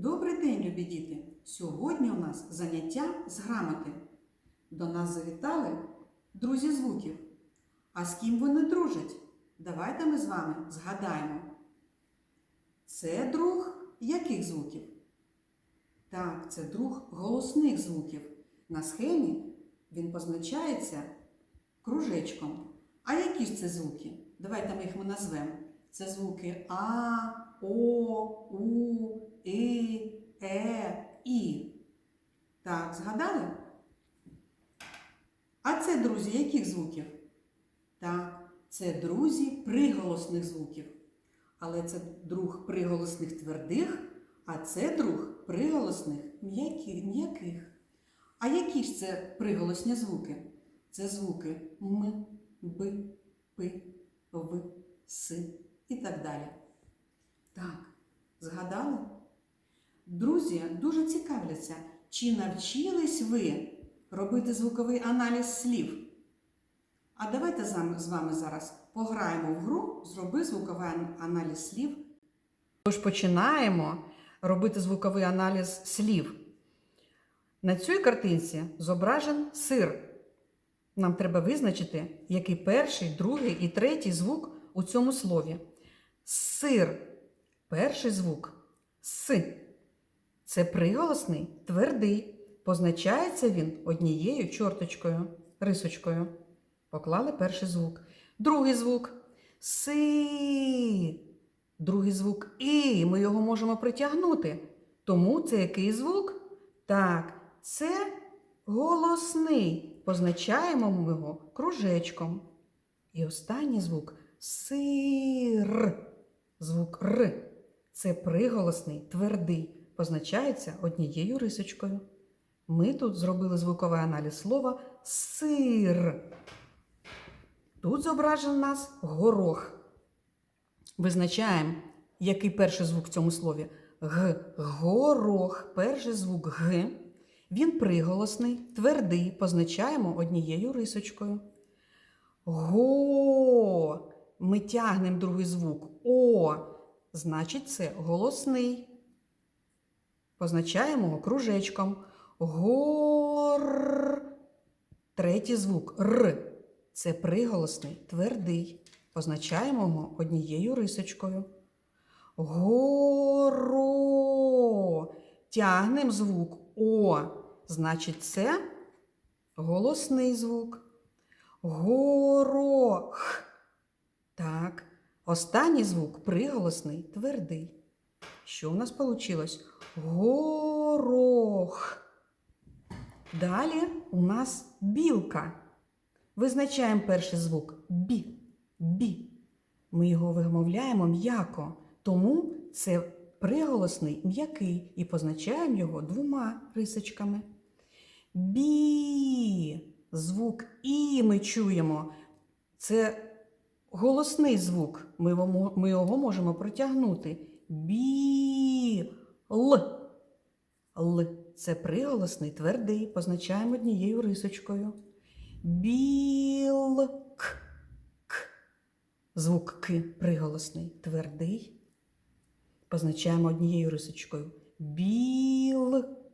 Добрий день, любі діти! Сьогодні у нас заняття з грамоти. До нас завітали друзі звуків. А з ким вони дружать? Давайте ми з вами згадаємо. Це друг яких звуків? Так, це друг голосних звуків. На схемі він позначається кружечком. А які ж це звуки? Давайте ми їх назвемо. Це звуки А, О, У, І, Е, І. Так, згадали? А це друзі яких звуків? Так, це друзі приголосних звуків. Але це друг приголосних твердих, а це друг приголосних м'яких. А які ж це приголосні звуки? Це звуки М, Б, П, В, С і так далі. Так, згадали? Друзі дуже цікавляться, чи навчились ви робити звуковий аналіз слів? А давайте з вами- зараз пограємо в гру Зроби звуковий аналіз слів. Тож починаємо робити звуковий аналіз слів. На цій картинці зображен сир. Нам треба визначити, який перший, другий і третій звук у цьому слові. Сир. Перший звук С. Це приголосний, твердий. Позначається він однією чорточкою, рисочкою. Поклали перший звук. Другий звук Си. Другий звук І. Ми його можемо притягнути. Тому це який звук? Так, це голосний. Позначаємо ми його кружечком. І останній звук сир. Звук Р. Це приголосний, твердий. Позначається однією рисочкою. Ми тут зробили звуковий аналіз слова сир. Тут зображений нас горох. Визначаємо, який перший звук в цьому слові. Г. Горох. Перший звук Г. Він приголосний, твердий. Позначаємо однією рисочкою. Го. Ми тягнемо другий звук. О. Значить, це голосний. Позначаємо кружечком. Гор. Третій звук Р. Це приголосний, твердий. Позначаємо його однією рисочкою. Горо. Тягнемо звук О. Значить, це голосний звук. Горох. Так. Останній звук приголосний, твердий. Що в нас вийшло? Горох. Далі у нас білка. Визначаємо перший звук бі. Бі. Ми його вимовляємо м'яко, тому це приголосний м'який і позначаємо його двома рисочками. Бі. Звук І ми чуємо. Це голосний звук. Ми його можемо протягнути. Бі. Л. Це приголосний, твердий. Позначаємо однією рисочкою. Білк. К. Звук К приголосний, твердий. Позначаємо однією рисочкою. Білка.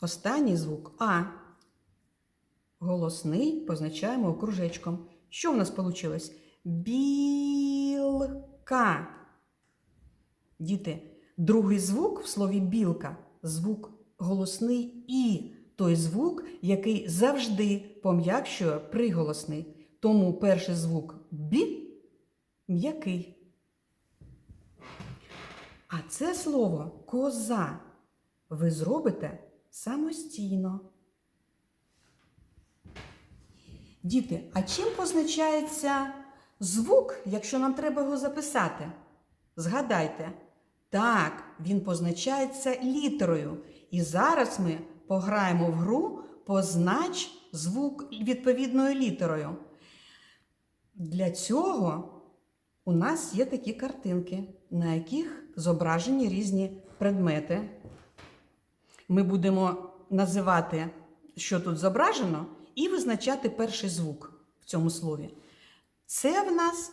Останній звук А. Голосний позначаємо кружечком. Що в нас вийшло? Білка. Діти, другий звук в слові білка звук голосний І. Той звук, який завжди пом'якшує приголосний. Тому перший звук бі м'який. А це слово коза ви зробите самостійно. Діти, а чим позначається звук, якщо нам треба його записати? Згадайте. Так, він позначається літерою. І зараз ми пограємо в гру познач звук відповідною літерою. Для цього у нас є такі картинки, на яких зображені різні предмети. Ми будемо називати, що тут зображено, і визначати перший звук в цьому слові. Це в нас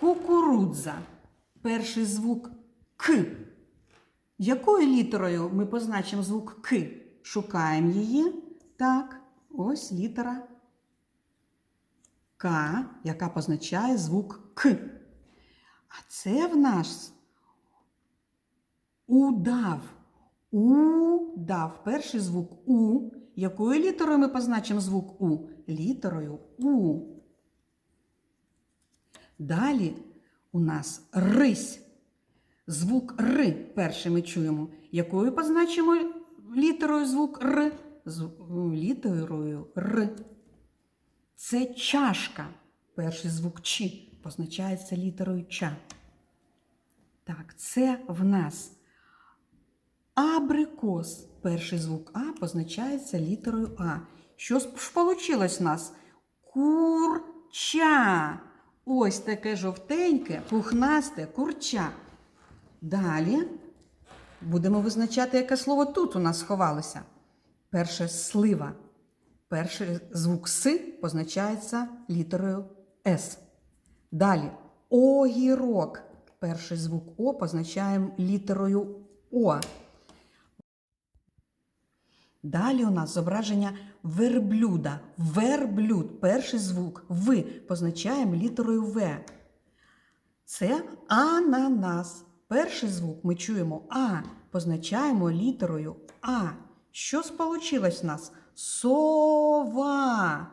кукурудза. Перший звук К. Якою літерою ми позначимо звук К? Шукаємо її. Так, ось літера К, яка позначає звук К. А це в нас удав. Удав. Перший звук У. Якою літерою ми позначимо звук У? Літерою У. Далі у нас рись. Звук Р перший ми чуємо. Якою позначимо літерою звук Р? З літерою Р. Це чашка. Перший звук Ч позначається літерою Ч. Так, це в нас абрикос. Перший звук А позначається літерою А. Що ж вийшло в нас? Курча. Ось таке жовтеньке, пухнасте курча. Далі будемо визначати, яке слово тут у нас сховалося. Перше слива. Перший звук С позначається літерою С. Далі огірок. Перший звук О позначаємо літерою О. Далі у нас зображення верблюда. Верблюд. Перший звук В позначаємо літерою В. Це ананас. Перший звук ми чуємо А, позначаємо літерою А. Що сполучилось в нас? Сова.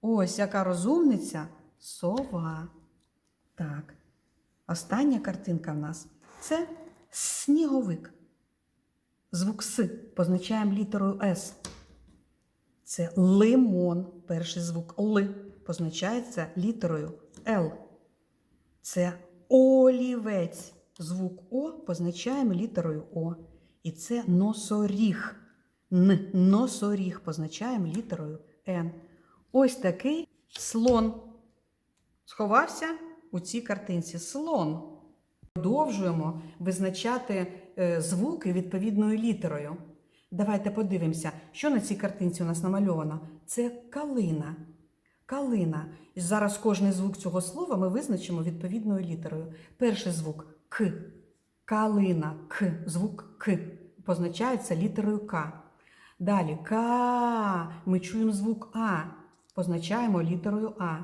Ось яка розумниця сова. Так. Остання картинка в нас це сніговик. Звук С позначаємо літерою С. Це лимон. Перший звук Л позначається літерою Л. Це олівець. Звук О позначаємо літерою О. І це носоріг. Н. Носоріг позначаємо літерою Н. Ось такий слон. Сховався у цій картинці слон. Продовжуємо визначати е, звуки відповідною літерою. Давайте подивимося, що на цій картинці у нас намальовано. Це калина. Калина. І зараз кожний звук цього слова ми визначимо відповідною літерою. Перший звук К. Калина. К. Звук К. Позначається літерою К. Далі К. Ми чуємо звук А. Позначаємо літерою А.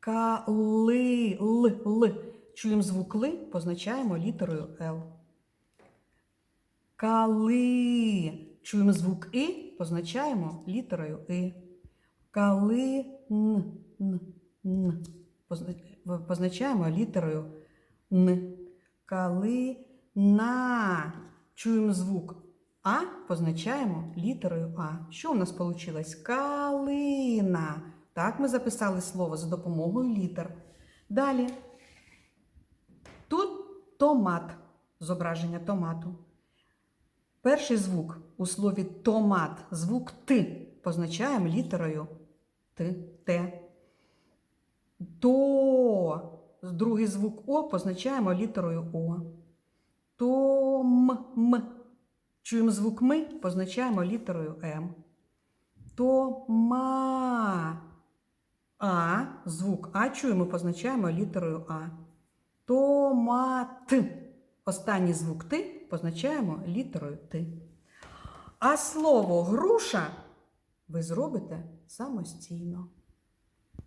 Кали. Л. Л. Чуємо звук Л, позначаємо літерою Л. Кали. Чуємо звук И, позначаємо літерою И. Кали. Н. Н. Н. Позначаємо літерою Н. Кали. На. Чуємо звук А, позначаємо літерою А. Що у нас вийшло? Калина. Так, ми записали слово за допомогою літер. Далі. Тут томат, зображення томату. Перший звук у слові томат, звук Т позначаємо літерою Т. Т. То. Другий звук О позначаємо літерою О. Том. М. Чуємо звук Ми, позначаємо літерою М. Тома. А. Звук А чуємо, позначаємо літерою А. Томат. Останній звук Т позначаємо літерою Т. А слово груша ви зробите самостійно.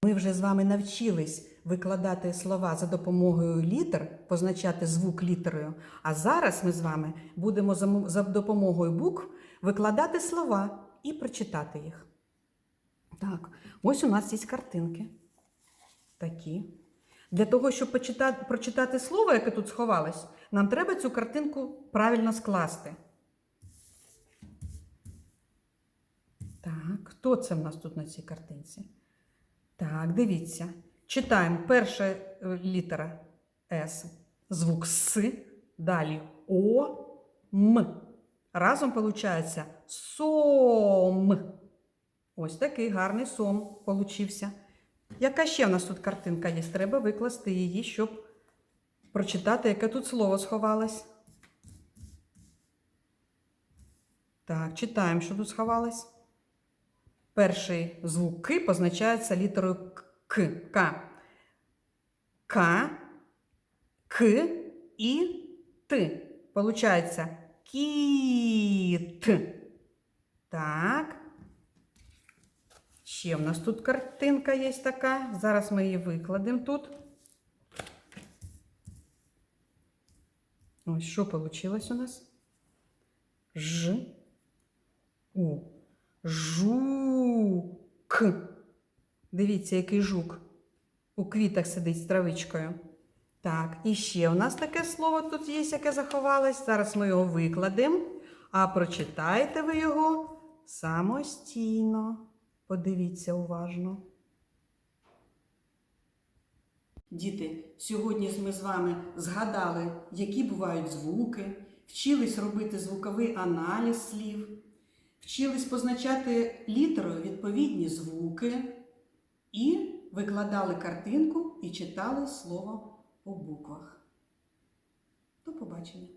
Ми вже з вами навчились викладати слова за допомогою літер, позначати звук літерою. А зараз ми з вами будемо за допомогою букв викладати слова і прочитати їх. Так, ось у нас є картинки. Такі. Для того, щоб почитати, прочитати слово, яке тут сховалось, нам треба цю картинку правильно скласти. Так, хто це в нас тут на цій картинці? Так, дивіться. Читаємо перша е, літера С, звук С, далі О, М. Разом виходить сом. Ось такий гарний сом получився. Яка ще в нас тут картинка є? Треба викласти її, щоб прочитати, яке тут слово сховалось. Так, читаємо, що тут сховалось. Перший звук К позначається літерою К. К. К, К і Т. Получається Кіт. Так. Ще в нас тут картинка є така. Зараз ми її викладемо тут. Ось що вийшло у нас? Ж. У. Жук. Дивіться, який жук. У квітах сидить з травичкою. Так, і ще у нас таке слово тут є, яке заховалось. Зараз ми його викладемо, а прочитайте ви його самостійно. Подивіться уважно. Діти, сьогодні ми з вами згадали, які бувають звуки, вчились робити звуковий аналіз слів, вчились позначати літерою відповідні звуки і викладали картинку і читали слово по буквах. До побачення!